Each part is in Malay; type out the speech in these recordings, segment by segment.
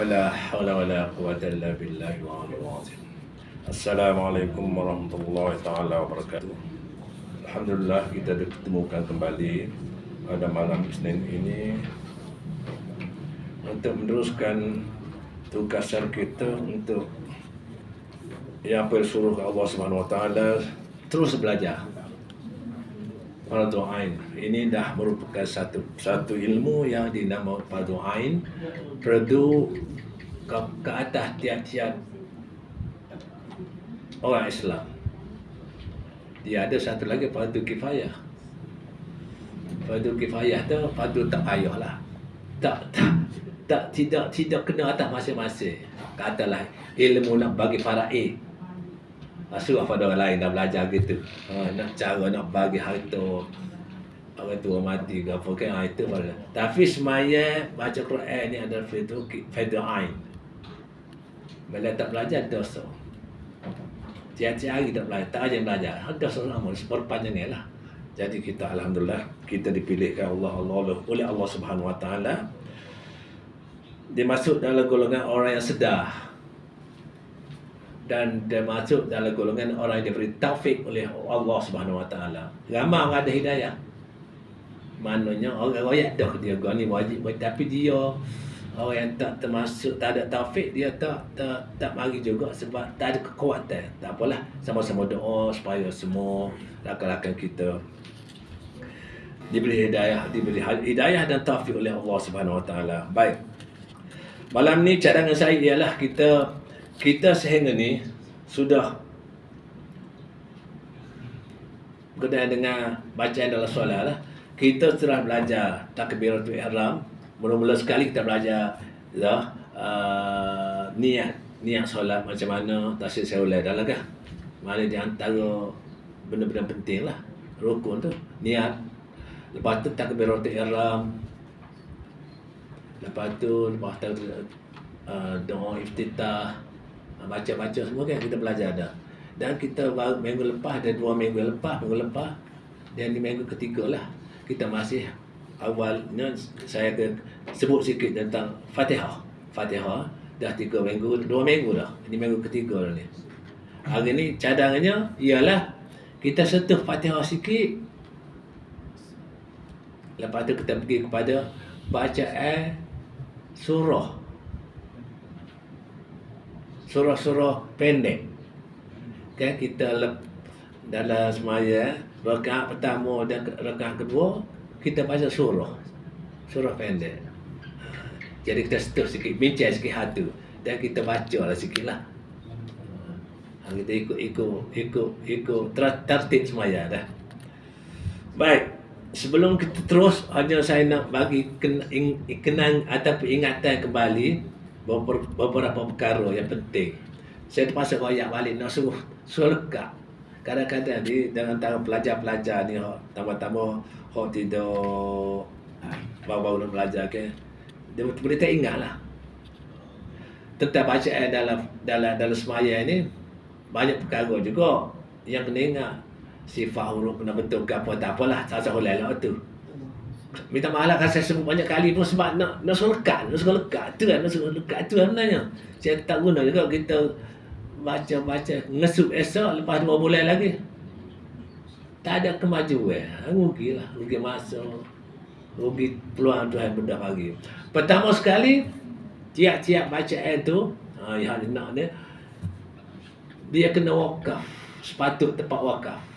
ولا حول ولا قوة إلا بالله العلي العظيم السلام عليكم ورحمة الله تعالى وبركاته Alhamdulillah kita ditemukan kembali pada malam Isnin ini untuk meneruskan tugasan kita untuk yang apa suruh Allah Subhanahu Wa Taala terus belajar. Fardu Ain ini dah merupakan satu satu ilmu yang dinamakan Fardu Ain perlu ke, ke atas tiap-tiap orang Islam. Dia ada satu lagi Fardu Kifayah. Fardu Kifayah tu fardu tak payahlah. Tak tak tak tidak tidak kena atas masing-masing. Katalah ilmu nak bagi faraid Masuk pada orang lain dah belajar gitu. Ha, nak cara nak bagi harta orang tua mati ke apa kan ha, itu pada. Tapi semaya baca Quran ni adalah fitu fitu ain. Bila tak belajar dosa. Tiap-tiap hari tak belajar, tak aja belajar. Ha, dosa lama seperpanjangnya lah. Jadi kita alhamdulillah kita dipilihkan Allah Allah oleh Allah Subhanahu Wa Taala dia masuk dalam golongan orang yang sedar dan dia masuk dalam golongan orang yang diberi taufik oleh Allah Subhanahu Wa Taala. Ramai orang ada hidayah. Maknanya orang royak dah dia gua ni wajib tapi dia orang yang tak termasuk tak ada taufik dia tak tak tak mari juga sebab tak ada kekuatan. Tak apalah sama-sama doa supaya semua rakan-rakan kita diberi hidayah diberi hidayah dan taufik oleh Allah Subhanahu Wa Taala. Baik. Malam ni cadangan saya ialah kita kita sehingga ni sudah berkenaan dengan bacaan dalam solat lah. Kita telah belajar takbiratul ihram. Mula-mula sekali kita belajar ya, uh, niat niat solat macam mana tasik saya ulai dalam kan. Mana di antara benda-benda penting lah. Rukun tu. Niat. Lepas tu takbiratul ihram. Lepas tu lepas tu uh, doa iftitah Ha, baca-baca semua kan kita belajar dah. Dan kita minggu lepas, ada dua minggu lepas, minggu lepas. Dan di minggu ketiga lah, kita masih awalnya saya ke, sebut sikit tentang Fatihah. Fatihah dah tiga minggu, dua minggu dah. Ini minggu ketiga dah ni. Hari ni cadangannya ialah kita sentuh Fatihah sikit. Lepas tu kita pergi kepada bacaan surah surah-surah pendek. Kan kita lep, dalam semaya rakaat pertama dan rakaat kedua kita baca surah. Surah pendek. Jadi kita setuh sikit, bincang sikit hati dan kita baca lah sikit lah. Ha, kita ikut ikut ikut ikut tertib semaya dah. Baik, sebelum kita terus hanya saya nak bagi kenang ataupun ingatan kembali beberapa perkara yang penting. Saya terpaksa royak balik nak suruh suruh lekat. Kadang-kadang di dengan tangan pelajar-pelajar ni tambah-tambah hok tidur baru-baru nak belajar ke. Dia boleh tak ingat lah. Tentang bacaan dalam dalam dalam semaya ni banyak perkara juga yang kena ingat. Sifat huruf kena betul ke apa tak apalah. Tak usah lah tu minta maaf lah kan saya sebut banyak kali pun sebab nak nak suruh lekat, nak suruh lekat tu kan, nak suruh lekat tu sebenarnya. Saya tak guna juga kita baca-baca ngesuk esok lepas dua bulan lagi. Tak ada kemajuan. Rugi lah, rugi masa. Rugi peluang Tuhan benda bagi. Pertama sekali, tiap-tiap bacaan tu, ha, yang nak ni, dia kena wakaf. Sepatut tempat wakaf.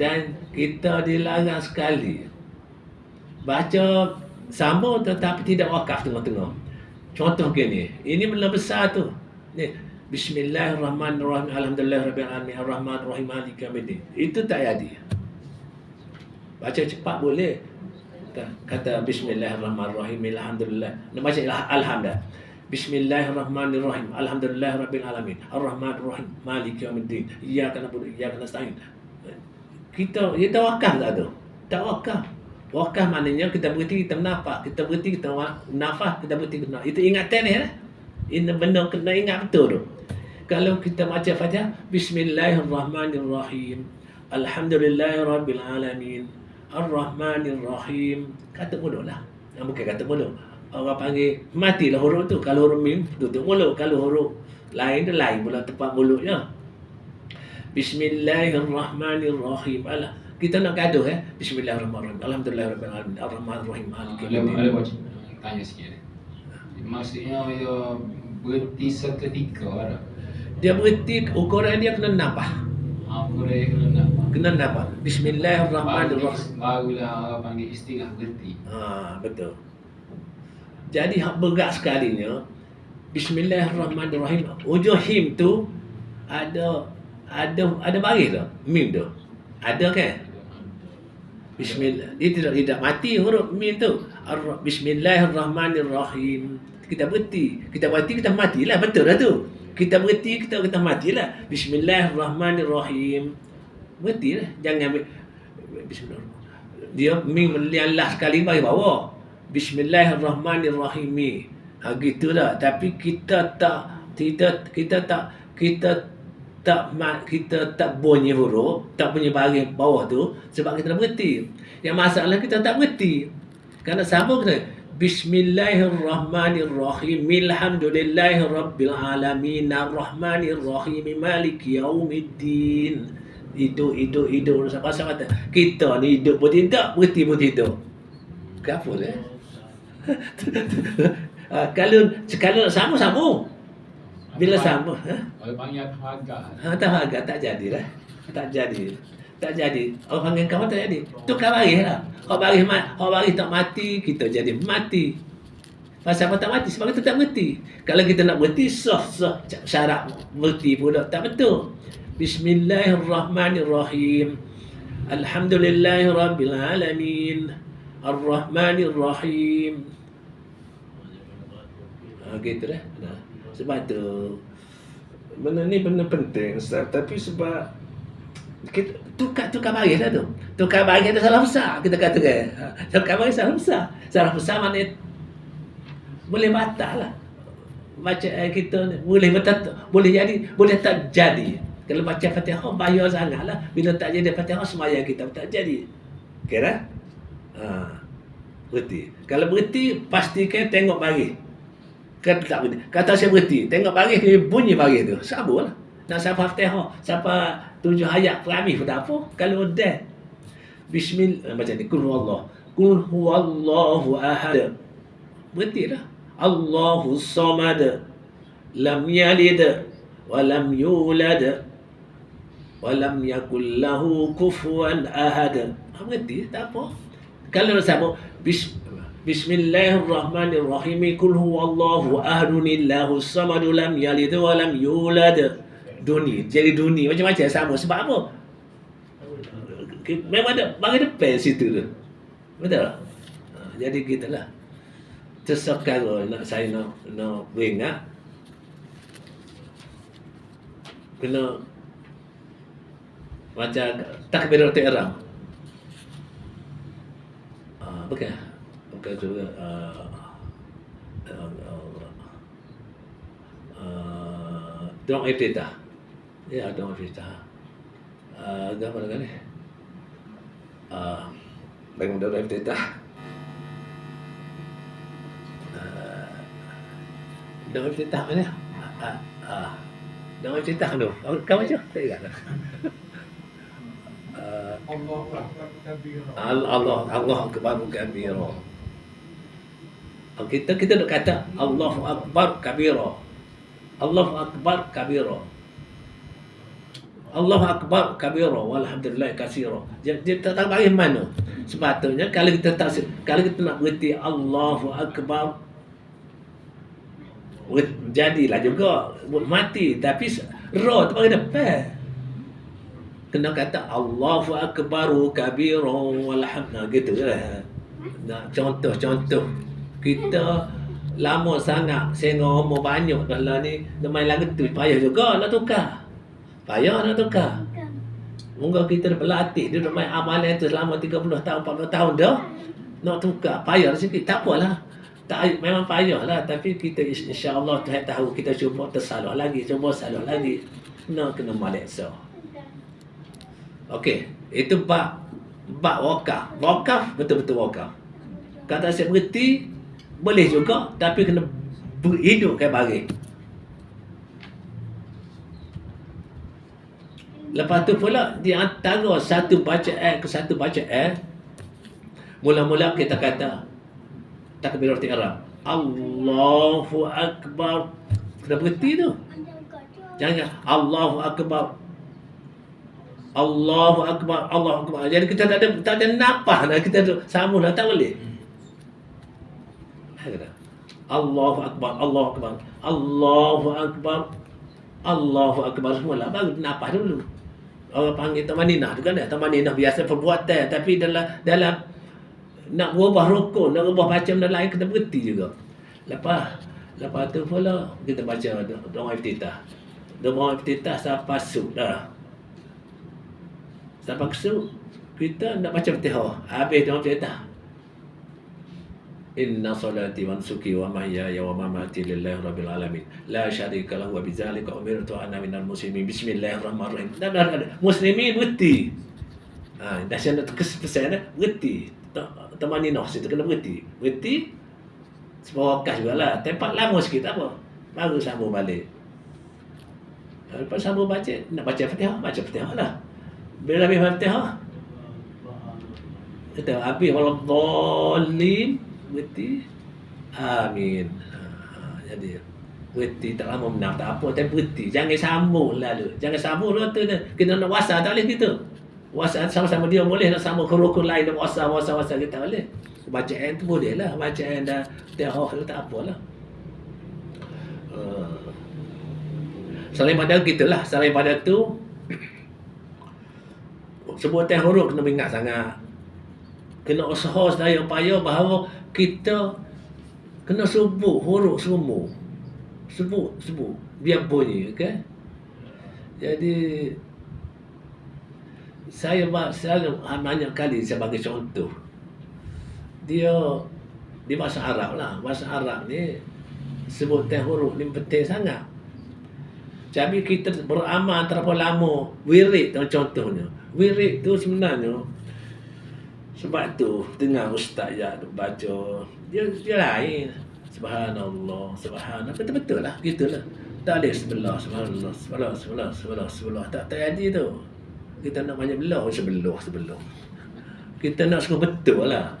Dan kita dilarang sekali. Baca sama tetapi tidak wakaf tengah-tengah. Contoh gini ini benda besar tu. Ni Bismillahirrahmanirrahim Alhamdulillahirabbil alamin arrahmanirrahim maliki yaumiddin. Itu tak jadi. Baca cepat boleh. Kata Bismillahirrahmanirrahim Alhamdulillah. Nak baca alhamdulillah. Bismillahirrahmanirrahim Alhamdulillahirabbil alamin arrahmanirrahim maliki yaumiddin. Iyyaka na'budu iyyaka nasta'in kita kita wakaf tak tu tak wakaf wakaf maknanya kita berhenti kita menafak kita berhenti kita nafas kita berhenti kita itu ingatan ni lah ini benda kena ingat betul tu kalau kita baca fatihah bismillahirrahmanirrahim alhamdulillahirabbil alamin Ar-Rahmanir Rahim. Kata mulut lah. Ah, bukan kata mulut. Orang panggil matilah huruf tu. Kalau huruf mim tutup mulut. Kalau huruf lain tu lain pula tempat mulutnya. Bismillahirrahmanirrahim. Alah. Kita nak gaduh eh. Bismillahirrahmanirrahim. Alhamdulillahirrahmanirrahim. Ar-Rahmanirrahim. Ada macam tanya sikit. eh. Maksudnya dia berhenti seketika ada. Dia berhenti ukuran dia kena nambah. Apa dia kena nak? Kena nambah. Bismillahirrahmanirrahim. Barulah panggil istilah berhenti. Ha, betul. Jadi hak berat sekalinya Bismillahirrahmanirrahim. Hujung him tu ada ada ada baris tu. Mim tu. Ada kan? Bismillah. Dia tidak tidak mati huruf mim tu. Bismillahirrahmanirrahim. Kita berhenti. Kita berhenti kita matilah betul lah tu. Kita berhenti kita kita matilah. Bismillahirrahmanirrahim. Berhentilah. Jangan ambil Bismillahirrahmanirrahim. Dia mim last sekali bagi bawah. Bismillahirrahmanirrahim. Ha gitulah. Tapi kita tak kita kita tak kita tak kita tak bunyi huruf, tak bunyi baris bawah tu sebab kita dah berhenti. Yang masalah kita tak berhenti. Kerana sambung kita Bismillahirrahmanirrahim. Alhamdulillahi rabbil alamin. Arrahmanirrahim. Maliki yaumiddin. Hidup, hidup, hidup. Siapa-siapa kata, kita ni hidup pun tidak, berhenti pun tidak. Kenapa eh? Ah, kalau kalau nak Bila sambung, ha? Kalau panggil harga. Ha, tak agak tak jadilah. Tak jadi. Tak jadi. Orang panggil kawan tak jadi. Tukar baris lah. Orang baris, ma- orang baris tak mati, kita jadi mati. Pasal apa tak mati? Sebab kita tak berhenti. Kalau kita nak berhenti, sah, sah. Syarat berhenti pula. Tak betul. Bismillahirrahmanirrahim. Alhamdulillahirrabbilalamin. Ar-Rahmanirrahim. Ha, gitu dah. Nah, sebab tu benda ni benda penting Ustaz. Tapi sebab kita tukar tukar baris lah tu. Tukar baris tu salah besar kita kata kan. Ha, tukar baris salah besar. Salah besar maknanya boleh batal lah. Baca eh, kita ni boleh betul boleh jadi boleh tak jadi. Kalau baca Fatihah bahaya sangat lah. Bila tak jadi Fatihah semaya kita tak jadi. Kira? Ha. Berhenti. Kalau berhenti pastikan tengok baris. Kata tak berhenti. Kata saya berhenti. Tengok baris dia bunyi baris tu. Sabar lah. Nak siapa Fatihah. Siapa tujuh ayat Fahmi pun tak apa. Kalau dah. Bismillah. Macam ni. Kul huwallah. Kul huwallahu ahad. Berhenti lah. Allahu samad. Lam yalid. Walam yulad. Walam yakul lahu kufuan ahad. Ha, berhenti. Tak apa. Kalau nak sambung. Bis, Bismillahirrahmanirrahim. Kul huwallahu ahadun illahu samad lam yalid wa lam yulad. Duni. Jadi duni. Macam-macam sama. Sebab apa? Memang ada bagi depan situ tu. Betul tak? Ha, jadi gitulah. Sesekara nak saya nak nak beringat kena baca takbiratul ihram. Ah, bukan. Bukan juga ah uh, doa iftitah. Ya. Ah, uh, apa lagi ni? Ah, bagaimana doa iftitah? Ah, doa iftitah mana? Ah, ah, doa iftitah tu. Kamu baca? Tak ingat. Ah, Al- Allah Allah akbar kabira. Kita kita nak kata Allahu akbar kabira. Allahu akbar kabira. Allahu akbar kabira walhamdulillah katsira. Dia, dia tak tahu bagi mana. Sepatutnya kalau kita tak kalau kita nak berhenti Allahu akbar jadilah juga mati tapi ra tu bagi depan kena kata Allahu akbaru kabiru walhamdulillah gitu lah. Nah, contoh-contoh kita lama sangat saya ngomong banyak dalam ni main lagu tu payah juga nak tukar. Payah nak tukar. Moga kita dah berlatih dia dah main amalan tu selama 30 tahun 40 tahun dah nak tukar payah sikit tak apalah. Tak memang payah lah tapi kita insya-Allah Tuhan tahu kita cuba tersalah lagi cuba salah lagi nak kena maleksa. Okey, itu bab bab wakaf. Wakaf betul-betul wakaf. Kata saya berhenti boleh juga tapi kena ber- hidupkan baring. Lepas tu pula di antara satu bacaan ke satu bacaan mula-mula kita kata takbiratul ihram. Allahu akbar. Kena berhenti tu. Jangan Allahu akbar. Allahu akbar. Allahu akbar. Jadi kita tak ada tak ada nafas dah kita tu sambung dah tak boleh. Kata, Allahu akbar. Allahu akbar. Allahu akbar. Allahu akbar semula baru nafas dulu. Orang panggil tamanina tu kan dah. Tamanina biasa perbuatan tapi dalam dalam nak berubah rukun, nak berubah macam dan lain kena berhenti juga. Lepas lepas tu pula kita baca doa iftitah. Doa iftitah sampai suk dah. Sampai kesuk kita nak baca Fatihah. Habis doa iftitah. Inna salati wa nusuki wa mahyaya wa mamati lillahi rabbil alamin. La syarika lahu wa bidzalika umirtu ana minal muslimin. Bismillahirrahmanirrahim. Dan ada muslimin berhenti. Ha, dah saya nak kesan dah berhenti. Tak temani noh situ kena berhenti. Berhenti sebuah wakas jugalah. Tempat lama sikit apa. Baru sambung balik. Lepas sambung baca, nak baca Fatihah, baca Fatihah lah. Bila habis Fatihah, kata habis walau dhalim berhenti amin. Ha, jadi berhenti tak lama menang. Tak apa tapi berhenti jangan sambung lalu jangan sambung lah tu kita nak wasa tak boleh kita. Wasa sama-sama dia boleh nak sama ke rukun lain. Nak wasa wasa wasa kita boleh. Bacaan tu boleh lah. Bacaan dah tehah tu tak apalah uh, selain pada kita lah. Selain pada tu sebutan huruf kena ingat sangat. Kena usaha sedaya upaya bahawa kita kena sebut huruf semua. Sebut sebut. Biar bunyi kan jadi saya selalu ah, banyak kali saya bagi contoh. Dia di bahasa Arab lah. Bahasa Arab ni sebutan huruf ni penting sangat. Jadi kita beramal terlalu lama wirid contohnya. Wirid tu sebenarnya sebab tu tengah ustaz ya baca dia dia lain. Subhanallah, subhanallah. Betul-betul lah, gitulah. Tak ada sebelah, subhanallah, sebelah, sebelah, sebelah, sebelah. Tak tak jadi tu. Kita nak banyak belah, sebelah, sebelah. Kita nak suka betul lah.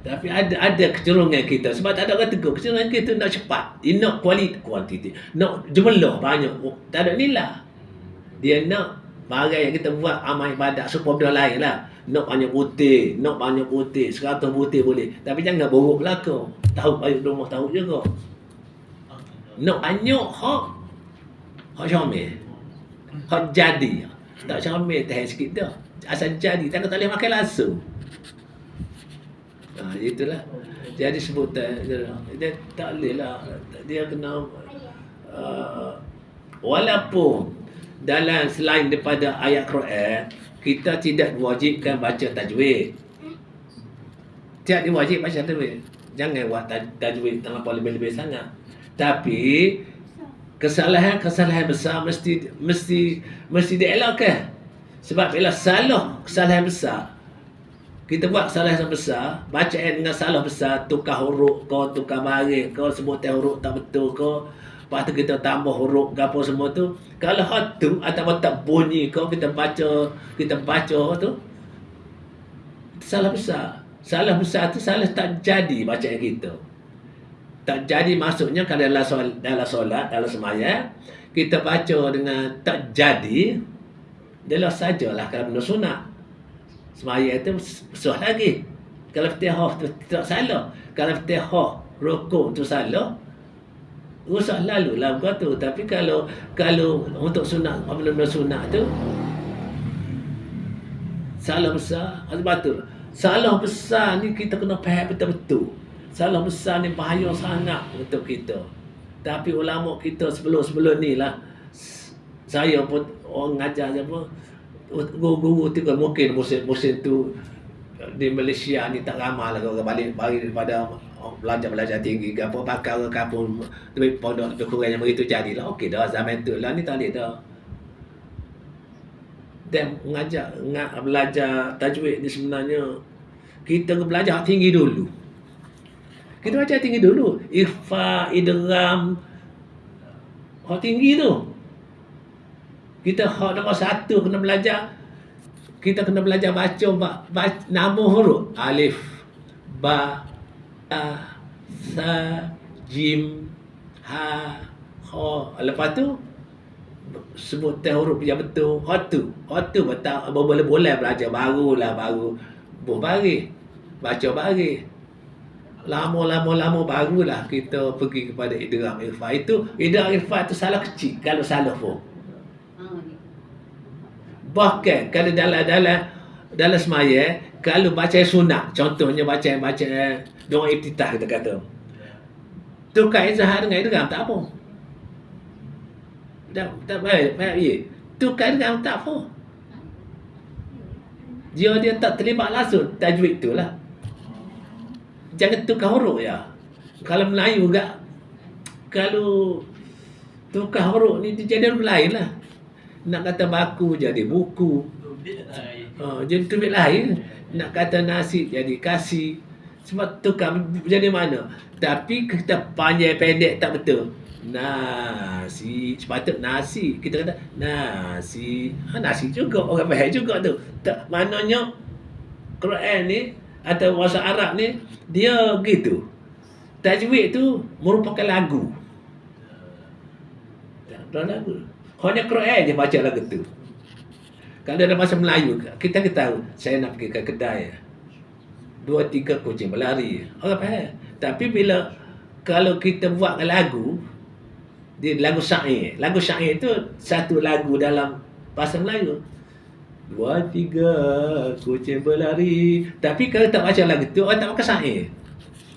Tapi ada ada kecenderungan kita sebab tak ada orang tegur kecenderungan kita nak cepat dia nak kualiti kuantiti nak jumlah banyak oh, tak ada nilai dia nak barang yang kita buat amal ibadat supaya benda lain lah. Nak banyak putih nak banyak putih seratus putih boleh. Tapi jangan borok belaka tahu payung rumah tahu juga. Nak banyak hak hak syamil hak jadi. Tak syamil tahan sikit dah. Asal jadi tak boleh makan langsung. Ha, itulah. Jadi sebutan dia tak boleh lah. Dia kena uh, walaupun dalam selain daripada ayat Quran kita tidak diwajibkan baca tajwid. Tidak diwajib baca tajwid. Jangan buat taj- tajwid terlalu lebih-lebih sangat. Tapi kesalahan-kesalahan besar mesti mesti mesti dielakkan. Sebab bila salah kesalahan besar kita buat salah yang besar, bacaan dengan salah besar, tukar huruf kau, tukar baris kau, sebutan huruf tak betul kau, lepas tu kita tambah huruf ke apa semua tu. Kalau hot tu atau tak bunyi kau, kita baca, kita baca tu, salah besar. Salah besar tu salah tak jadi bacaan kita. Tak jadi maksudnya kalau dalam solat, dalam solat, dalam semayang, kita baca dengan tak jadi, dia sajalah kalau benda sunat. Semaya itu susah lagi. Kalau fatihah tu tak salah. Kalau fatihah rukuk tu salah, rusak lalu lah kau tu. Tapi kalau kalau untuk sunat, apabila sunat tu, salah besar, sebab tu. Salah besar ni kita kena faham betul-betul. Salah besar ni bahaya sangat untuk kita. Tapi ulama kita sebelum-sebelum ni lah, saya pun orang ngajar pun guru-guru tu kan mungkin musim musim tu di Malaysia ni tak ramai lah orang balik balik daripada belajar-belajar tinggi ke apa pakar ke kampung lebih pondok lebih kurang yang begitu jadilah okey dah zaman tu lah ni tak boleh dah dan mengajar nga- belajar tajwid ni sebenarnya kita belajar tinggi dulu. Kita baca tinggi dulu. Ikhfa, idgham, hak tinggi tu. Kita hak nombor satu kena belajar kita kena belajar baca, ba- baca nama huruf alif ba a sa jim ha ha lepas tu sebut teh huruf yang betul. Hak tu hak tu betul. Boleh-boleh belajar barulah baru. Buh bagi baca bagi lama-lama-lama barulah kita pergi kepada idgham irfa itu idgham irfa itu salah kecil kalau salah pun. Bahkan kalau dalam dalam dalam semaya kalau baca sunat contohnya baca baca doa iftitah kita kata. Tukar izhar dengan idgham tak apa. Tak tak baik, baik ye. Tukar idgham tak apa. Dia dia tak terlibat langsung tajwid tu lah. Jangan tukar huruf ya. Kalau Melayu juga kalau tukar huruf ni dia jadi lain lah nak kata baku jadi buku uh, jadi tubik lain nak kata nasi jadi kasih. Sebab tukar jadi mana? Tapi kita panjang pendek tak betul. Nasi sepatut nasi kita kata nasi ha, nasi juga. Orang faham juga tu. Tak maknanya Quran ni atau bahasa Arab ni dia gitu tajwid tu merupakan lagu. Tak lagu. Hanya Quran je baca lagu tu. Kalau dalam bahasa Melayu, kita tahu saya nak pergi ke kedai. Dua tiga kucing berlari. Orang faham. Tapi bila kalau kita buat lagu, di lagu syair. Lagu syair itu satu lagu dalam bahasa Melayu. Dua tiga kucing berlari. Tapi kalau tak baca lagu tu, orang tak pakai syair.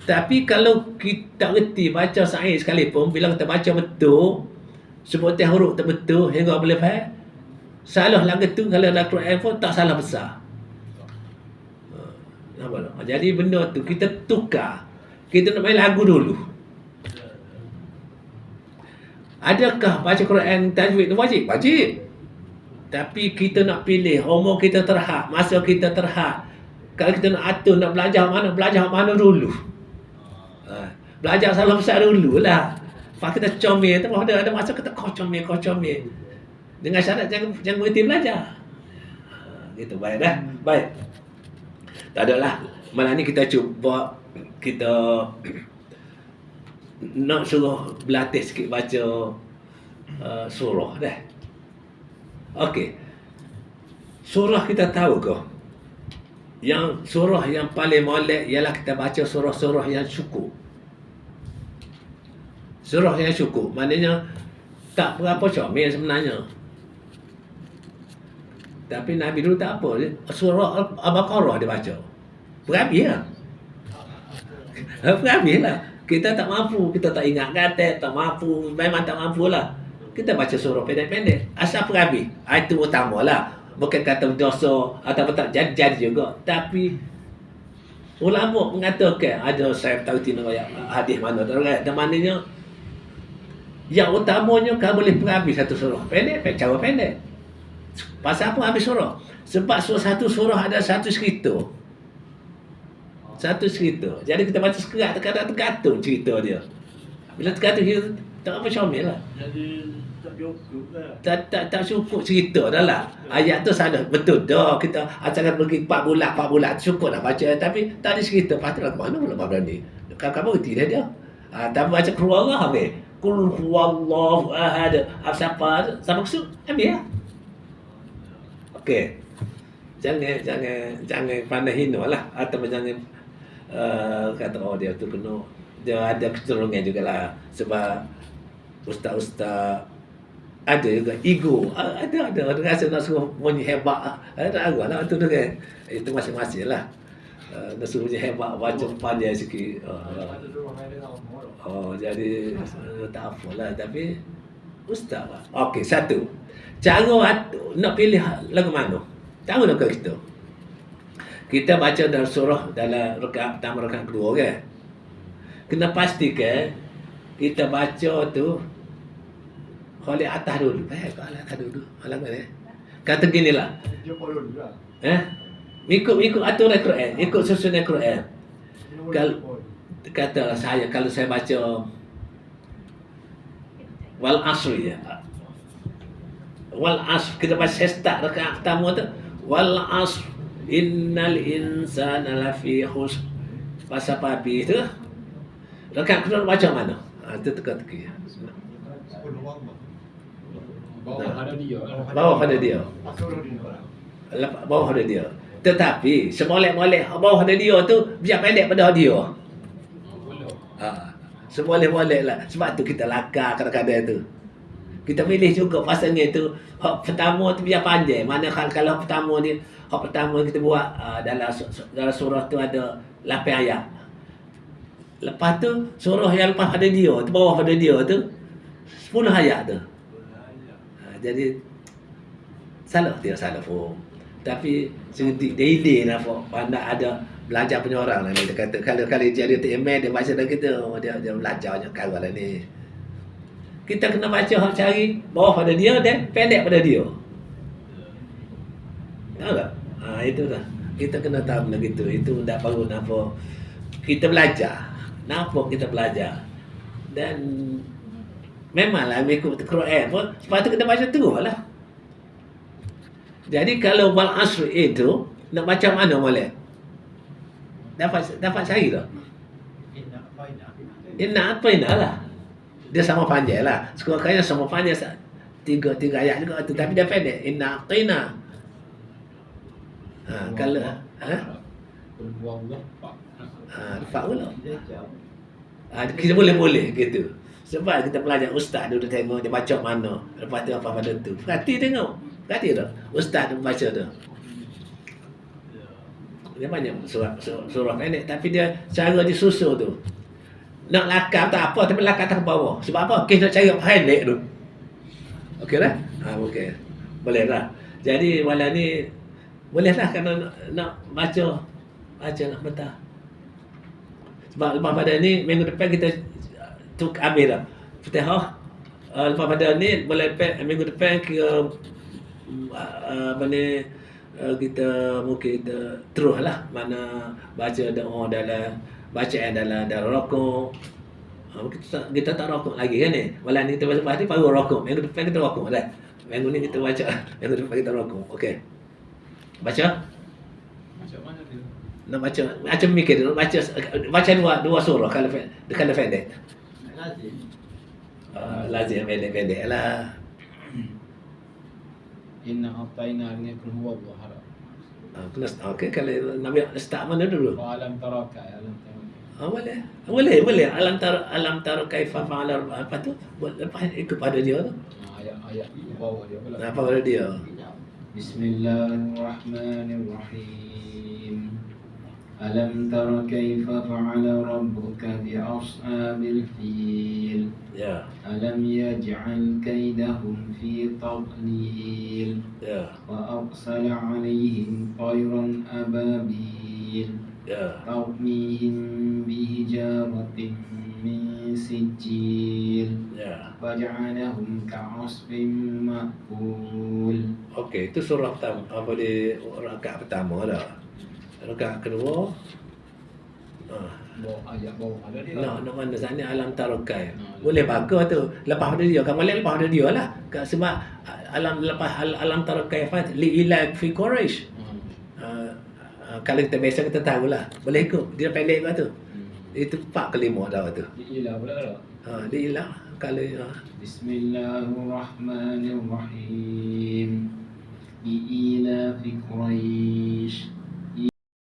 Tapi kalau kita reti baca syair sekalipun, bila kita baca betul, sebutan huruf tak betul hingga boleh faham salah lagu tu kalau dalam Quran pun tak salah besar. Ha, jadi benda tu kita tukar. Kita nak main lagu dulu. Adakah baca Quran tajwid tu wajib? wajib. Tapi kita nak pilih umur kita terhad masa kita terhad. Kalau kita nak atur nak belajar mana belajar mana dulu? Ha, belajar salah besar dulu lah. Lepas kita comel ada ada masa kita kau comel kau comel. Dengan syarat jangan jangan berhenti belajar. Ha, gitu baik dah. Baik. Tak adalah. Malam ni kita cuba kita nak suruh berlatih sikit baca uh, surah dah. Okey. Surah kita tahu ke? Yang surah yang paling molek ialah kita baca surah-surah yang syukur. Surah yang syukur. Maknanya tak berapa comel sebenarnya. Tapi Nabi dulu tak apa. Surah Al-Baqarah dia baca. Berapi lah. Berapi lah. Kita tak mampu. Kita tak ingat kata. Tak mampu. Memang tak mampu lah. Kita baca surah pendek-pendek. Asal berapi. Itu utama lah. Bukan kata dosa atau tak jadi-jadi juga. Tapi ulama mengatakan ada saya tahu tidak hadis mana tu kan. Dan maknanya yang utamanya kau boleh perhabis satu surah. Pendek, cara pendek. Pasal apa habis surah? Sebab surah satu surah ada satu cerita. Satu cerita. Jadi kita baca sekerat, terkadang tergantung cerita dia. Bila tergantung kita, tak apa comel lah. Jadi tak cukup lah. Tak, tak, tak cukup cerita dah lah. Ayat tu salah. Betul dah. Kita asalkan pergi 4 bulan, 4 bulan. Cukup lah baca. Tapi tak ada cerita. Lepas tu lah, mana pula berani? Kamu reti dah dia. Ha, tapi baca keluar Allah habis. Kul huwallahu ahad. Apa siapa? Siapa kesuk? Ambil lah. Okey. Jangan jangan jangan pandai hina lah. Atau jangan uh, kata oh dia tu kena dia ada kecenderungan jugalah. Sebab ustaz-ustaz ada juga ego. Ada ada. Ada rasa nak suruh bunyi hebat. Ada agak lah tu kan. Itu masing-masing lah. Uh, nak suruh bunyi hebat baca panjang sikit. Uh, Oh, jadi uh, tak apalah. Tapi ustaz lah. Okey, satu. Cara nak pilih lagu mana? Tahu nak kita. Kita baca dalam surah dalam rakaat pertama rakaat kedua kan. Kena pastikan kita baca tu Khali atas dulu. Eh, khali atas dulu. Alam kan eh. Kata gini lah. Eh? Ikut ikut aturan Quran, ikut susunan Quran. Kal- Kata saya kalau saya baca wal asri ya. Wal asr kita baca start rakaat pertama tu wal asr innal insana lafi khusr. Pasal papi tu. Rakaat kedua baca mana? Ha, itu teka-teki. Bawah ada dia. Bawah pada dia. Bawah ada dia. Tetapi semolek-molek bawah ada dia tu biar pendek pada dia. Boleh. Ha. Semolek-molek lah. Sebab tu kita lakar kadang-kadang tu. Kita pilih juga pasalnya tu hak pertama tu biar panjang. Mana kalau, kalau pertama ni hak pertama kita buat uh, dalam dalam surah tu ada 8 ayat. Lepas tu surah yang lepas pada dia tu bawah pada dia tu 10 ayat tu. Ha, jadi salah dia salah pun. Tapi sedikit daily lah pun pandai ada belajar punya orang lah ni. Dia kata kalau kalau jadi TMA dia baca kita oh, dia dia belajar banyak kau lah ni. Kita kena baca hak cari bawah pada dia dan pendek pada dia. Tahu tak? Ha, itu lah. Kita kena tahu benda gitu. Itu tak baru apa. Kita belajar. Nampak kita belajar. Dan memanglah mengikut Quran pun sepatutnya kita baca terus lah. Jadi kalau wal asr itu nak baca mana boleh? Dapat dapat cari tak? Inna apa inna lah. Dia sama panjang lah. Sekurang-kurangnya sama panjang tiga tiga ayat juga tu tapi dia pendek. Inna qina. Ha, kalau ha? Ha, pula. Ha, kita boleh-boleh gitu. Sebab kita pelajar ustaz dulu tengok dia baca mana. Lepas tu apa pada tu. Perhati tengok. Perhati tak? Ustaz tu baca tu. Dia banyak surah, surah, surah pendek tapi dia cara disusul tu. Nak lakar tak apa tapi lakar tak ke bawah. Sebab apa? Kita nak cari pendek tu. Okey dah? Ha, okey. Boleh lah. Jadi wala ni boleh lah kalau nak, nak baca baca nak betah. Sebab lepas pada ni minggu depan kita tu ambil dah. Fatihah. Uh, lepas pada ni boleh depan minggu depan kira uh, ni uh, kita mungkin kita terus lah mana baca doa dalam bacaan dalam dalam rokok. Uh, kita tak, kita tak rokok lagi kan ni. Malam ni kita baca hati baru rokok. Minggu depan kita rokok dah. Minggu ni kita baca. Minggu depan kita rokok. Okey. Baca. Macam mana dia? Nak baca macam mikir nak baca baca dua dua surah kalau pe- kalau pendek. Uh, lazim pendek-pendek lah. Inna ataina ni kun huwa. Uh, kena okey kalau Nabi start mana dulu? Alam taraka alam taraka. Ha, boleh. Ah, boleh, boleh. Alam tar alam tar kaifa fa'al apa tu? Buat lepas itu pada dia tu. Ha, ayat ayat bawah dia. Apa pada dia? Apa pada dia? Bismillahirrahmanirrahim. Alam tar kaifa fa'ala rabbuka bi ashabil fil. Ya. Alam yaj'al kaidahum fi tadlil. Ya. Wa aqsala 'alayhim qayran ababil. ترميهم بحجارة من سجيل Ya. فجعلهم كعصف مأكول Okey, itu surah pertama. Apa di rakaat pertama dah. Rakaat kedua. Ah, Bawa ayat bawah ada dia nak nak mana sana alam tarokai. Ah, Boleh bagus tu. Lepas pada dia. Kamu lihat lepas pada dia lah. Ka- Sebab ah, alam lepas al- alam tarokai fat li ilak fi Quraisy. Hmm. Uh, uh, kalau kita biasa kita tahu lah. Boleh ikut. Dia pendek kau tu. Hmm. Itu part kelima dah tu. Ilah pula tak? Ha, dia ilah kalau uh, بسم الله الرحمن الرحيم لإيلاف قريش